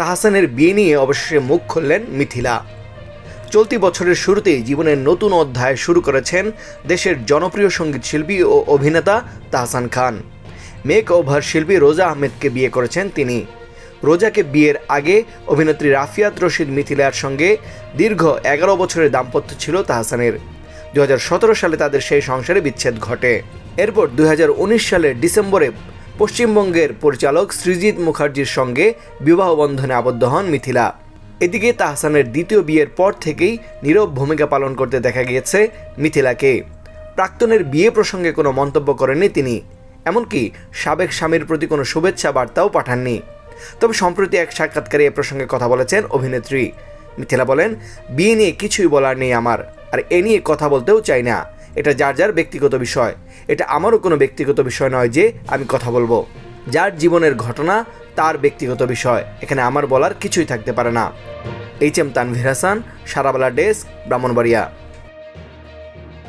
তাহসানের বিয়ে নিয়ে অবশেষে মুখ খুললেন মিথিলা। চলতি বছরের শুরুতেই জীবনের নতুন অধ্যায় শুরু করেছেন দেশের জনপ্রিয় সংগীত শিল্পী ও অভিনেতা তাহসান খান। মেক ওভার শিল্পী রোজা আহমেদকে বিয়ে করেছেন তিনি। রোজাকে বিয়ের আগে অভিনেত্রী রাফিয়াত রশিদ মিথিলার সঙ্গে দীর্ঘ এগারো বছরের দাম্পত্য ছিল তাহসানের। দু হাজার সতেরো সালে তাদের সেই সংসারে বিচ্ছেদ ঘটে। এরপর দুই হাজার উনিশ সালের ডিসেম্বরে পশ্চিমবঙ্গের পরিচালক সৃজিৎ মুখার্জির সঙ্গে বিবাহ বন্ধনে আবদ্ধ হন মিথিলা। এদিকে তাহসানের দ্বিতীয় বিয়ের পর থেকেই নীরব ভূমিকা পালন করতে দেখা গিয়েছে মিথিলাকে। প্রাক্তনের বিয়ে প্রসঙ্গে কোনো মন্তব্য করেননি তিনি, এমনকি সাবেক স্বামীর প্রতি কোনো শুভেচ্ছা বার্তাও পাঠাননি। তবে সম্প্রতি এক সাক্ষাৎকারে এ প্রসঙ্গে কথা বলেছেন অভিনেত্রী। মিথিলা বলেন, বিয়ে নিয়ে কিছুই বলার নেই আমার, আর এ নিয়ে কথা বলতেও চাই না। এটা যার যার ব্যক্তিগত বিষয়। এটা আমারও কোনো ব্যক্তিগত বিষয় নয় যে আমি কথা বলব। যার জীবনের ঘটনা, তার ব্যক্তিগত বিষয়। এখানে আমার বলার কিছুই থাকতে পারে না। H M Tanvir Hasan, Sarabangla desk, Brahmanbaria.